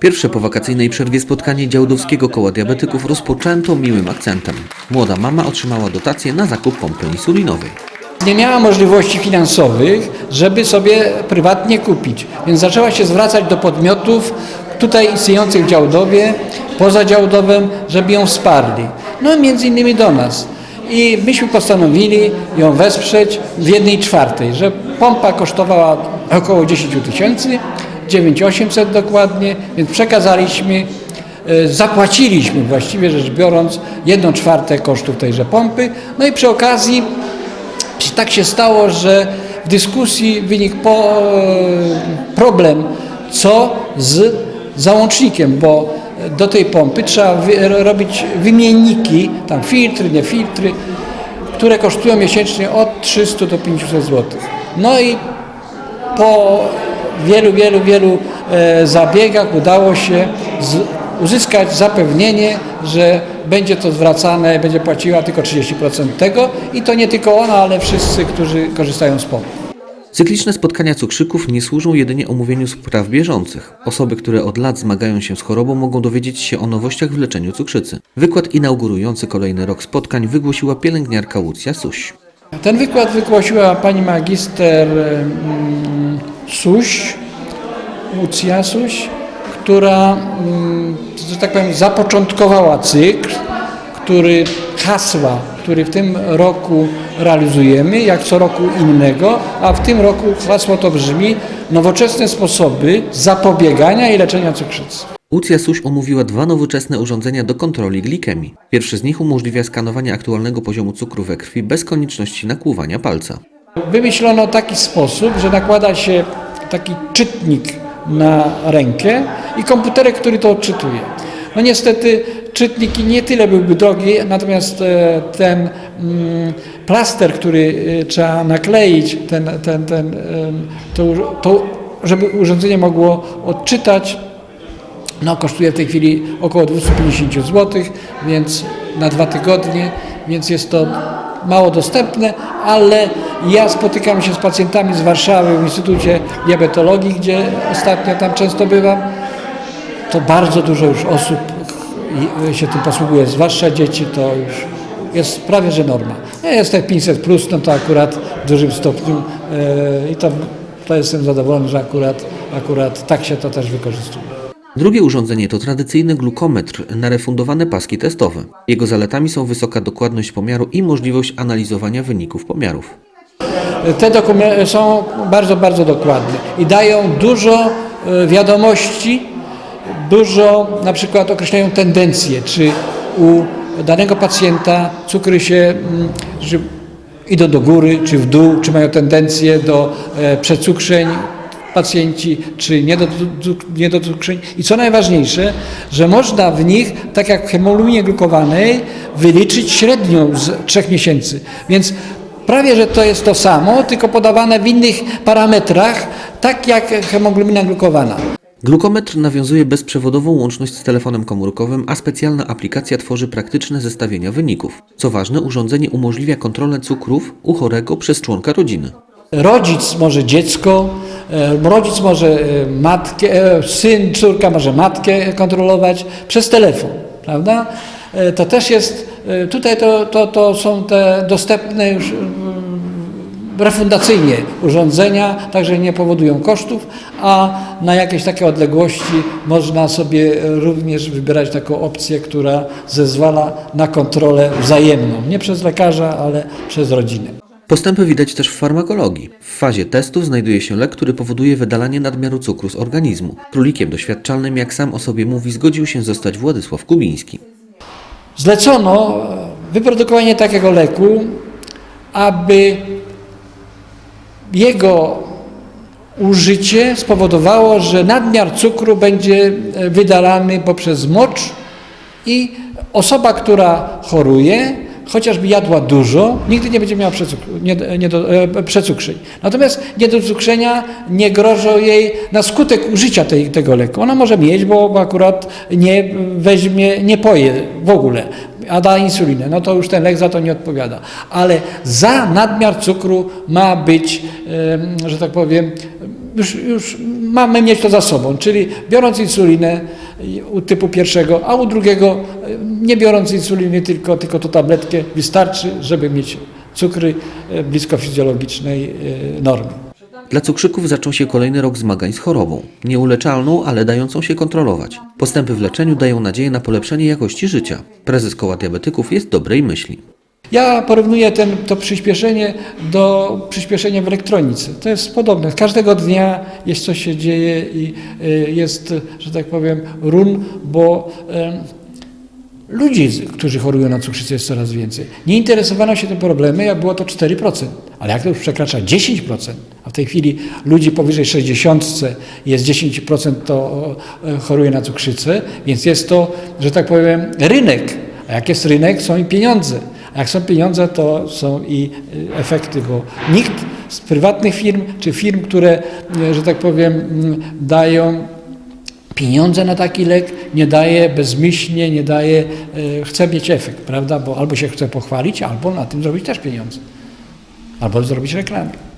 Pierwsze po wakacyjnej przerwie spotkanie Działdowskiego Koła Diabetyków rozpoczęto miłym akcentem. Młoda mama otrzymała dotację na zakup pompy insulinowej. Nie miała możliwości finansowych, żeby sobie prywatnie kupić, więc zaczęła się zwracać do podmiotów tutaj istniejących w Działdowie, poza Działdowem, żeby ją wsparli. No między innymi do nas. I myśmy postanowili ją wesprzeć w jednej czwartej, że pompa kosztowała około 10 tysięcy, 9800 dokładnie, więc przekazaliśmy E, Zapłaciliśmy właściwie rzecz biorąc jedną czwartą kosztów tejże pompy. No i przy okazji tak się stało, że w dyskusji wynikł e, problem, co z załącznikiem, bo do tej pompy trzeba robić wymienniki, tam filtry, nie filtry, które kosztują miesięcznie od 300 do 500 zł. No i po wielu, wielu, wielu e, zabiegach udało się uzyskać zapewnienie, że będzie to zwracane, będzie płaciła tylko 30% tego i to nie tylko ona, ale wszyscy, którzy korzystają z pomp. Cykliczne spotkania cukrzyków nie służą jedynie omówieniu spraw bieżących. Osoby, które od lat zmagają się z chorobą, mogą dowiedzieć się o nowościach w leczeniu cukrzycy. Wykład inaugurujący kolejny rok spotkań wygłosiła pielęgniarka Łucja Suś. Ten wykład wygłosiła pani magister Suś, Łucja Suś, która, mm, że tak powiem, zapoczątkowała cykl, który hasła, który w tym roku realizujemy, jak co roku innego, a w tym roku hasło to brzmi nowoczesne sposoby zapobiegania i leczenia cukrzycy. Łucja Suś omówiła dwa nowoczesne urządzenia do kontroli glikemii. Pierwszy z nich umożliwia skanowanie aktualnego poziomu cukru we krwi bez konieczności nakłuwania palca. Wymyślono taki sposób, że nakłada się taki czytnik na rękę i komputerek, który to odczytuje. No niestety czytniki nie tyle byłby drogi, natomiast e, ten mm, plaster, który e, trzeba nakleić, ten, ten, ten, to, to, żeby urządzenie mogło odczytać, no, kosztuje w tej chwili około 250 zł, więc na dwa tygodnie, więc jest to mało dostępne, ale ja spotykam się z pacjentami z Warszawy w Instytucie Diabetologii, gdzie ostatnio tam często bywam. To bardzo dużo już osób się tym posługuje, zwłaszcza dzieci, to już jest prawie że norma. Ja jestem 500 plus, no to akurat w dużym stopniu e, i to, to jestem zadowolony, że akurat, akurat tak się to też wykorzystuje. Drugie urządzenie to tradycyjny glukometr na refundowane paski testowe. Jego zaletami są wysoka dokładność pomiaru i możliwość analizowania wyników pomiarów. Te dokumenty są bardzo, bardzo dokładne i dają dużo e, wiadomości, dużo na przykład określają tendencje, czy u danego pacjenta cukry się mm, idą do góry, czy w dół, czy mają tendencję do e, przecukrzeń pacjenci, czy nie do, nie do cukrzeń. I co najważniejsze, że można w nich, tak jak w hemoglobinie glukowanej, wyliczyć średnią z trzech miesięcy. Więc Prawie, że to jest to samo, tylko podawane w innych parametrach, tak jak hemoglobina glukowana. Glukometr nawiązuje bezprzewodową łączność z telefonem komórkowym, a specjalna aplikacja tworzy praktyczne zestawienia wyników. Co ważne, urządzenie umożliwia kontrolę cukrów u chorego przez członka rodziny. Rodzic może dziecko, e, rodzic może e, matkę, e, syn, córka może matkę kontrolować przez telefon, prawda? To też jest, tutaj to, to, to są te dostępne już refundacyjnie urządzenia, także nie powodują kosztów, a na jakieś takie odległości można sobie również wybierać taką opcję, która zezwala na kontrolę wzajemną, nie przez lekarza, ale przez rodzinę. Postępy widać też w farmakologii. W fazie testów znajduje się lek, który powoduje wydalanie nadmiaru cukru z organizmu. Królikiem doświadczalnym, jak sam o sobie mówi, zgodził się zostać Władysław Kubiński. Zlecono wyprodukowanie takiego leku, aby jego użycie spowodowało, że nadmiar cukru będzie e, wydalany poprzez mocz i osoba, która choruje, chociażby jadła dużo, nigdy nie będzie miała przecuk- nie, nie do, e, przecukrzeń. Natomiast niedocukrzenia nie grożą jej na skutek użycia tej, tego leku. Ona może mieć, bo, akurat nie weźmie, nie poje w ogóle, a da insulinę, no to już ten lek za to nie odpowiada. Ale za nadmiar cukru ma być, em, że tak powiem, już, już mamy mieć to za sobą, czyli biorąc insulinę u typu pierwszego, a u drugiego e, nie biorąc insuliny, tylko, tylko to tabletkę wystarczy, żeby mieć cukry e, blisko fizjologicznej e, normy. Dla cukrzyków zaczął się kolejny rok zmagań z chorobą. Nieuleczalną, ale dającą się kontrolować. Postępy w leczeniu dają nadzieję na polepszenie jakości życia. Prezes Koła Diabetyków jest dobrej myśli. Ja porównuję ten, to przyspieszenie do przyspieszenia w elektronice. To jest podobne. Każdego dnia jest coś się dzieje i y, jest, że tak powiem, run, bo ludzi, którzy chorują na cukrzycę jest coraz więcej. Nie interesowano się tym problemem, jak było to 4%, ale jak to już przekracza 10%, a w tej chwili ludzi powyżej 60 jest 10% to e, choruje na cukrzycę, więc jest to, że tak powiem, rynek. A jak jest rynek, są i pieniądze. Jak są pieniądze, to są i y, efekty, bo nikt z prywatnych firm, czy firm, które, y, że tak powiem, mm, dają pieniądze na taki lek, nie daje bezmyślnie, nie daje, y, chce mieć efekt, prawda? Bo albo się chce pochwalić, albo na tym zrobić też pieniądze. Albo zrobić reklamę.